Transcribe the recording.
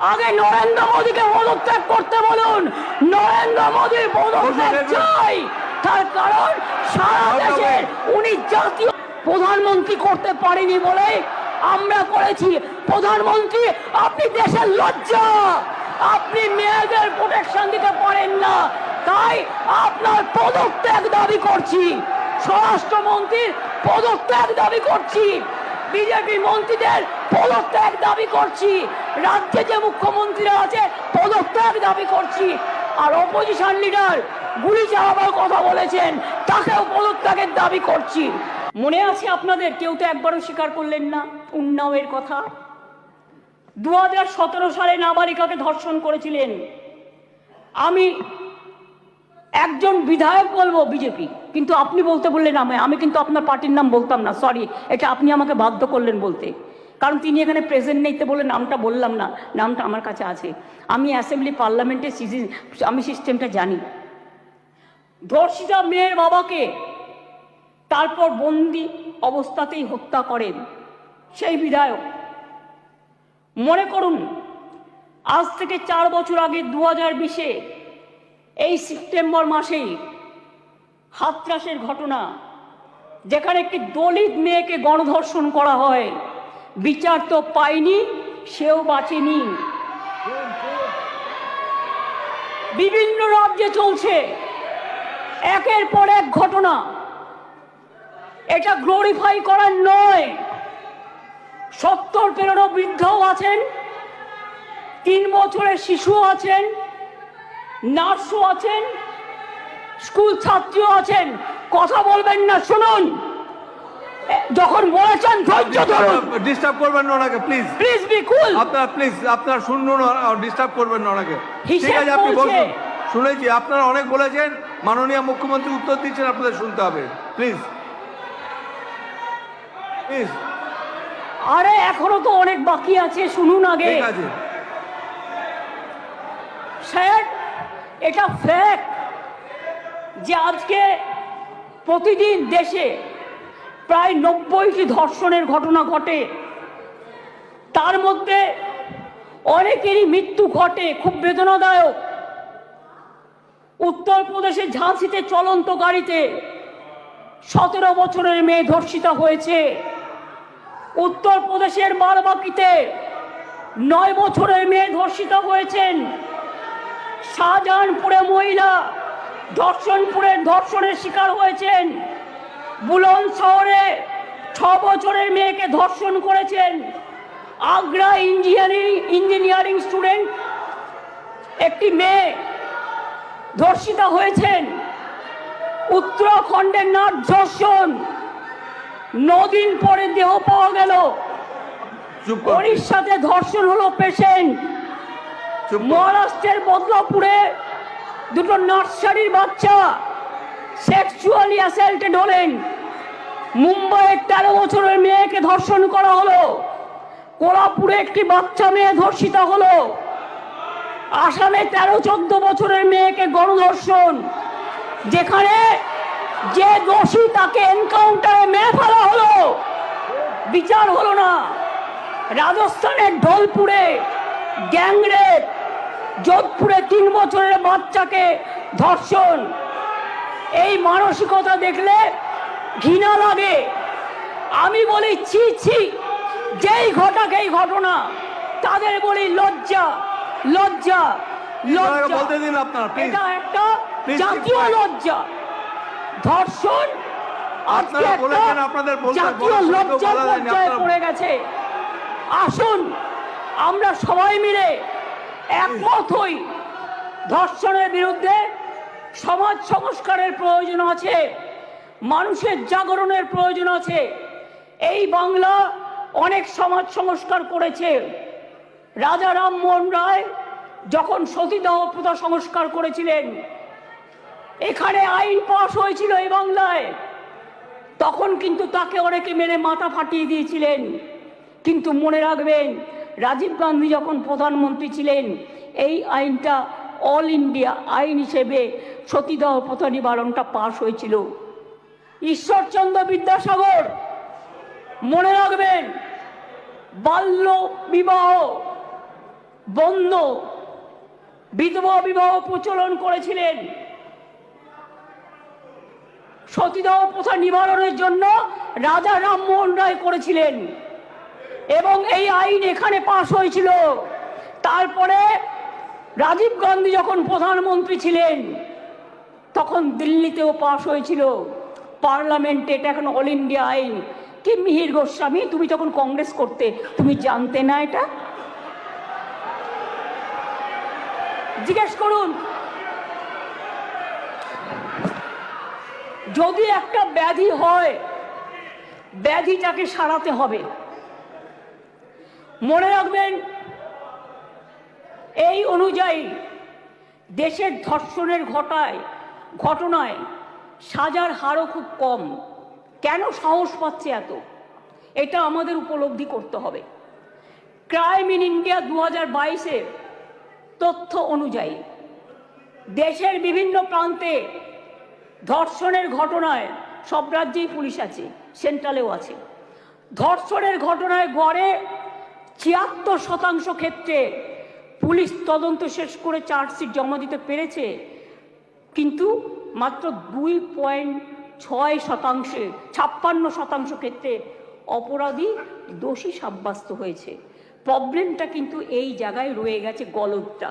আগে নরেন্দ্র মোদীকে পদত্যাগ করতে বলুন। নরেন্দ্র মোদী পদত্যাগ চাই। তার কারণ সারা দেশে উনি জাতীয় প্রধানমন্ত্রী করতে পারেনি বলে আমরা করেছি। প্রধানমন্ত্রী আপনি দেশের লজ্জা। আপনি মেয়েদের প্রোটেকশন দিতে পারেন না। তাই আপনার পদত্যাগ দাবি করছি। স্বরাষ্ট্রমন্ত্রীর পদত্যাগ দাবি করছি। বিজেপি মন্ত্রীদের পদত্যাগ দাবি করছি। রাজ্যে যে মুখ্যমন্ত্রীরা আছে, পদত্যাগ দাবি করছি। আর অপোজিশন লিডার গুলি চালাবার কথা বলেছেন, তাকেও পদত্যাগের দাবি করছি। মনে আছে আপনাদের? কেউ তো একবারও স্বীকার করলেন না, উন্নাওয়ের কথা? দু হাজার সতেরো সালে নাবালিকাকে ধর্ষণ করেছিলেন। আমি একজন বিধায়ক বলব বিজেপি কিন্তু আপনি বলতে বললেন আমি আমি কিন্তু আপনার পার্টির নাম বলতাম না সরি এটা আপনি আমাকে বাধ্য করলেন বলতে। কারণ তিনি এখানে প্রেজেন্ট নেই, তো বলে নামটা বললাম না, নামটা আমার কাছে আছে। আমি অ্যাসেম্বলি পার্লামেন্টের আমি সিস্টেমটা জানি। ধর্ষিতা মেয়ের বাবাকে তারপর বন্দি অবস্থাতেই হত্যা করেন সেই বিধায়ক। মনে করুন, আজ থেকে চার বছর আগে দু হাজার বিশে এই সেপ্টেম্বর মাসেই হাতরাসের ঘটনা, যেখানে একটি দলিত মেয়েকে গণধর্ষণ করা হয়। বিচার তো পায়নি সেও বাঁচেনি। বিভিন্ন রাজ্যে চলছে। একের পর এক ঘটনা। এটা গ্লোরিফাই করার নয়। সত্তর পেরোনো বৃদ্ধও আছেন, তিন বছরের শিশু আছেন। নার্সও আছেন স্কুল ছাত্রীও আছেন। কথা বলবেন না শুনুন। যখন বলেছেন ধৈর্য ধরুন। ডিস্টার্ব করবেন না ওনাকে প্লিজ প্লিজ বি কুল আপনার প্লিজ আপনার শুনুন ডিস্টার্ব করবেন না ওনাকে। ঠিক আছে আপনি বলুন। শুনেছি আপনারা অনেক বলেছেন মাননীয় মুখ্যমন্ত্রী উত্তর দিচ্ছেন আপনাদের শুনতে হবে। প্লিজ প্লিজ আরে এখনও তো অনেক বাকি আছে শুনুন আগে। ঠিক আছে। স্যার এটা ফ্যাক্ট যে আজকে প্রতিদিন দেশে প্রায় নব্বইটি ধর্ষণের ঘটনা ঘটে। তার মধ্যে অনেকেরই মৃত্যু ঘটে, খুব বেদনাদায়ক। উত্তরপ্রদেশের ঝাঁসিতে চলন্ত গাড়িতে সতেরো বছরের মেয়ে ধর্ষিতা হয়েছে। উত্তরপ্রদেশের বারবাকিতে নয় বছরের মেয়ে ধর্ষিতা হয়েছেন। শাহজাহানপুরে মহিলা ধর্ষণপুরের ধর্ষণের শিকার হয়েছেন। বুলন শহরে ছ বছরের মেয়েকে ধর্ষণ করেছেন। আগ্রা ইঞ্জিনিয়ারিং ইঞ্জিনিয়ারিং স্টুডেন্ট একটি মেয়ে ধর্ষিতা হয়েছেন। উত্তরাখণ্ডের নাট ধর্ষণ। নদিন পরে দেহ পাওয়া গেল। উড়িষ্যাতে ধর্ষণ হলো পেশেন্ট। মহারাষ্ট্রের বদলাপুরে দুটো নার্সারির বাচ্চা সেক্সুয়ালি অ্যাসাল্টেড হলেন। মুম্বাইয়ের তেরো বছরের মেয়েকে ধর্ষণ করা হলো। কোলাপুরে একটি বাচ্চা মেয়ে ধর্ষিতা হলো। আসামে তেরো চোদ্দ বছরের মেয়েকে গণধর্ষণ, যেখানে যে দোষী তাকে এনকাউন্টারে মেরে ফেলা হলো। বিচার হলো না। রাজস্থানের ঢোলপুরে গ্যাংরেপ যোধপুরে তিন বছরের বাচ্চাকে ধর্ষণ। এই মানসিকতা দেখলে ঘৃণা লাগে। আমি বলি ছি ছি যেই ঘটাক এই ঘটনা তাদের বলি লজ্জা লজ্জা ওনাকে লজ্জা। বলতে দিন আপনারা এটা একটা জাতীয় লজ্জা। ধর্ষণ জাতীয় লজ্জার পর্যায়ে পড়ে গেছে। আসুন আমরা সবাই মিলে একমত হই। ধর্ষণের বিরুদ্ধে সমাজ সংস্কারের প্রয়োজন আছে, মানুষের জাগরণের প্রয়োজন আছে। এই বাংলা অনেক সমাজ সংস্কার করেছে। রাজা রামমোহন রায় যখন সতীদাহ প্রথা সংস্কার করেছিলেন, এখানে আইন পাশ হয়েছিল এই বাংলায়। তখন কিন্তু তাকে অনেকে মেরে মাথা ফাটিয়ে দিয়েছিলেন। কিন্তু মনে রাখবেন রাজীব গান্ধী যখন প্রধানমন্ত্রী ছিলেন, এই আইনটা অল ইন্ডিয়া আইন হিসেবে সতীদাহ প্রথা নিবারণটা পাশ হয়েছিল। ঈশ্বরচন্দ্র বিদ্যাসাগর, মনে রাখবেন, বাল্য বিবাহ বন্ধ, বিধবা বিবাহ প্রচলন করেছিলেন। সতীদাহ প্রথা নিবারণের জন্য রাজা রামমোহন রায় করেছিলেন। এবং এই আইন এখানে পাশ হয়েছিল। তারপরে রাজীব গান্ধী যখন প্রধানমন্ত্রী ছিলেন, তখন দিল্লিতেও পাশ হয়েছিল। পার্লামেন্টে এটা এখন অল ইন্ডিয়া আইন। কি মিহির গোস্বামী, তুমি তখন কংগ্রেস করতে, তুমি জানতে না এটা? জিজ্ঞেস করুন। যদি একটা ব্যাধি হয়, ব্যাধিটাকে সারাতে হবে। মনে রাখবেন, এই অনুযায়ী দেশের ধর্ষণের ঘটায়, ঘটনায় সাজার হারও খুব কম। কেন সাহস পাচ্ছে এত? এটা আমাদের উপলব্ধি করতে হবে। ক্রাইম ইন ইন্ডিয়া দু হাজার বাইশের তথ্য অনুযায়ী দেশের বিভিন্ন প্রান্তে ধর্ষণের ঘটনায় সব রাজ্যেই পুলিশ আছে, সেন্ট্রালেও আছে। ধর্ষণের ঘটনায় গড়ে ছিয়াত্তর শতাংশ ক্ষেত্রে পুলিশ তদন্ত শেষ করে চার্জশিট জমা দিতে পেরেছে, কিন্তু মাত্র দুই পয়েন্ট ছয় শতাংশে, ছাপ্পান্ন শতাংশ ক্ষেত্রে অপরাধী দোষী সাব্যস্ত হয়েছে। প্রবলেমটা কিন্তু এই জায়গায় রয়ে গেছে গলদটা।